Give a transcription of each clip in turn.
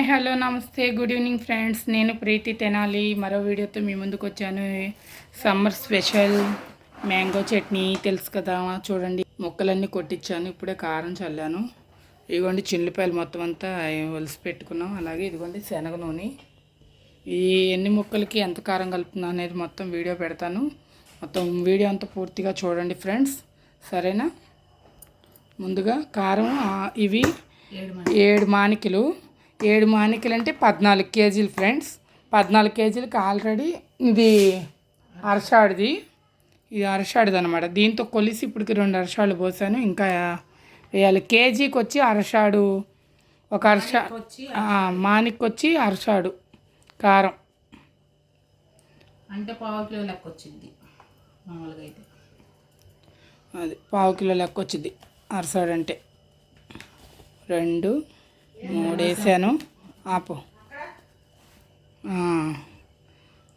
Hello నమస్తే. Good evening friends. నేను ప్రీతి తెనాలి. మరో వీడియోతో మీ ముందుకు వచ్చాను. సమ్మర్ స్పెషల్ మ్యాంగో చట్నీ తెలుసు కదా చూడండి. ముక్కలన్నీ కొట్టించాను. ఇప్పుడే కారం చల్లాను. ఇదిగోండి చిల్లిపాయలు మొత్తం అంతా ఒలిసి పెట్టుకున్నాం. అలాగే ఇదిగోండి శనగ నూనె. ఈ ఎన్ని ముక్కలకి ఎంత కారం కలుపుతున్నా అనేది మొత్తం వీడియో పెడతాను. మొత్తం వీడియో అంతా పూర్తిగా చూడండి ఫ్రెండ్స్. సరేనా? ముందుగా కారం ఇవి ఏడు మానికలు. ఏడు మానికలు అంటే పద్నాలుగు కేజీలు ఫ్రెండ్స్. పద్నాలుగు కేజీలకి ఆల్రెడీ ఇది అరషాడిది ఇది అరషాడిది అనమాట దీంతో కొలిసి ఇప్పటికి రెండు అరషాలు పోసాను. ఇంకా వేయాలి. కేజీకి వచ్చి అరషాడు ఒక అరషా మానికి వచ్చి అరషాడు కారం. అంటే పావు కిలో లెక్క వచ్చింది మామూలుగా అయితే అది పావు కిలో లెక్క వచ్చింది అరసాడు అంటే రెండు మూడు వేసాను ఆపు.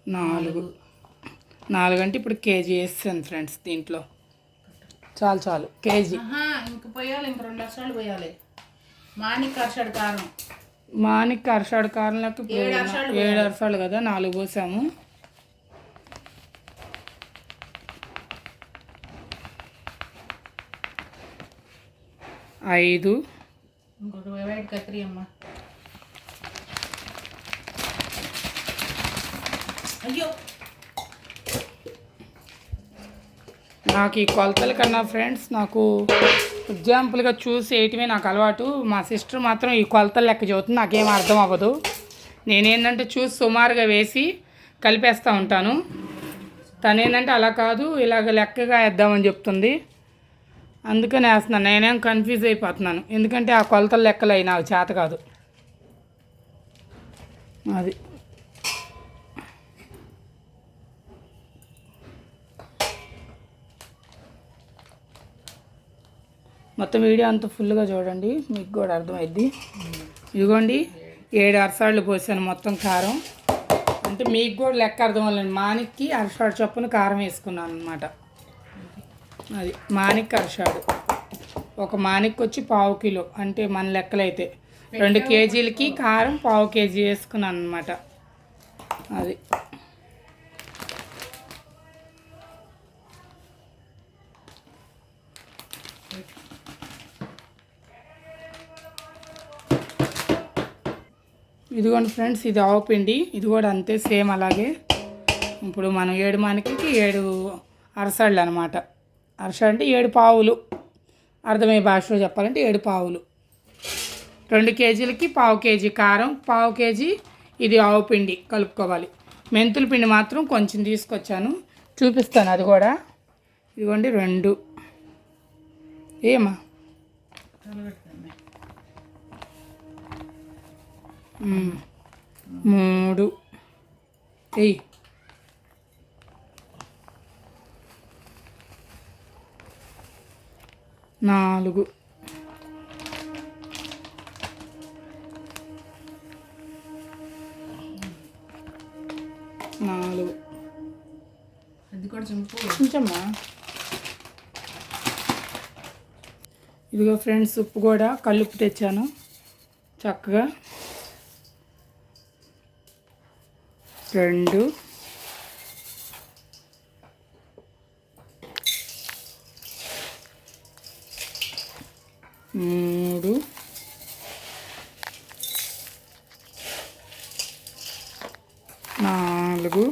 నాలుగు నాలుగు. అంటే ఇప్పుడు కేజీ వేసాను ఫ్రెండ్స్ దీంట్లో. చాలు చాలు. కేజీ. ఇంక పోయాలి ఇంక రెండు లక్షలు పోయాలి. మాణిక్ కర్షడ్ కారం. మానికి అరసాడు కారం లెక్క ఇప్పుడు ఏడు అరసాలు కదా నాలుగు పోసాము. ఐదు. ఇంకొక వైట్ కత్రి అమ్మ. అయ్యో. నాకు ఈ కొలతల కన్నా ఫ్రెండ్స్ నాకు ఎగ్జాంపుల్గా చూసి వేయటమే నాకు అలవాటు. మా సిస్టర్ మాత్రం ఈ కొలతలు లెక్క చదువుతుంది నాకేం అర్థం అవ్వదు. నేనేంటంటే చూసి సుమారుగా వేసి కలిపేస్తూ ఉంటాను. తనేంటంటే అలా కాదు ఇలాగ లెక్కగా వేద్దామని చెప్తుంది. అందుకని వేస్తున్నాను. నేనేం కన్ఫ్యూజ్ అయిపోతున్నాను. ఎందుకంటే ఆ కొలతలు లెక్కలు అవి నాకు చేత కాదు. అది. మొత్తం వీడియో అంతా ఫుల్గా చూడండి. మీకు కూడా అర్థమైద్ది. ఇదిగోండి. ఏడు అరసాళ్ళు పోసాను మొత్తం కారం. అంటే మీకు కూడా లెక్క అర్థం అవ్వాలండి మానికి అరసాడు చొప్పున కారం వేసుకున్నాను అనమాట అది మానిక్ అరసాడు ఒక మానిక్ వచ్చి పావు కిలో అంటే మన లెక్కలైతే. రెండు కేజీలకి కారం పావు కేజీ వేసుకున్నాను అనమాట అది. ఇదిగోండి ఫ్రెండ్స్ ఇది ఆవు పిండి. ఇది కూడా అంతే సేమ్ అలాగే. ఇప్పుడు మనం ఏడు మానికి ఏడు అరసళ్ళు అనమాట అరస అంటే ఏడు పావులు. అర్థమయ్యే భాషలో చెప్పాలంటే ఏడు పావులు. రెండు కేజీలకి పావు కేజీ కారం పావు కేజీ ఇది ఆవు పిండి కలుపుకోవాలి. మెంతుల పిండి మాత్రం కొంచెం తీసుకొచ్చాను. చూపిస్తాను అది కూడా. ఇదిగోండి రెండు. ఏమా మూడు. ఎయ్ నాలుగు. నాలుగు. అది కూడా చింపు. కొంచెమ్మా ఇదిగో ఫ్రెండ్స్ ఉప్పు కూడా కల్లుప్పు తెచ్చాను. చక్కగా. రెండు. మూడు నాలుగు.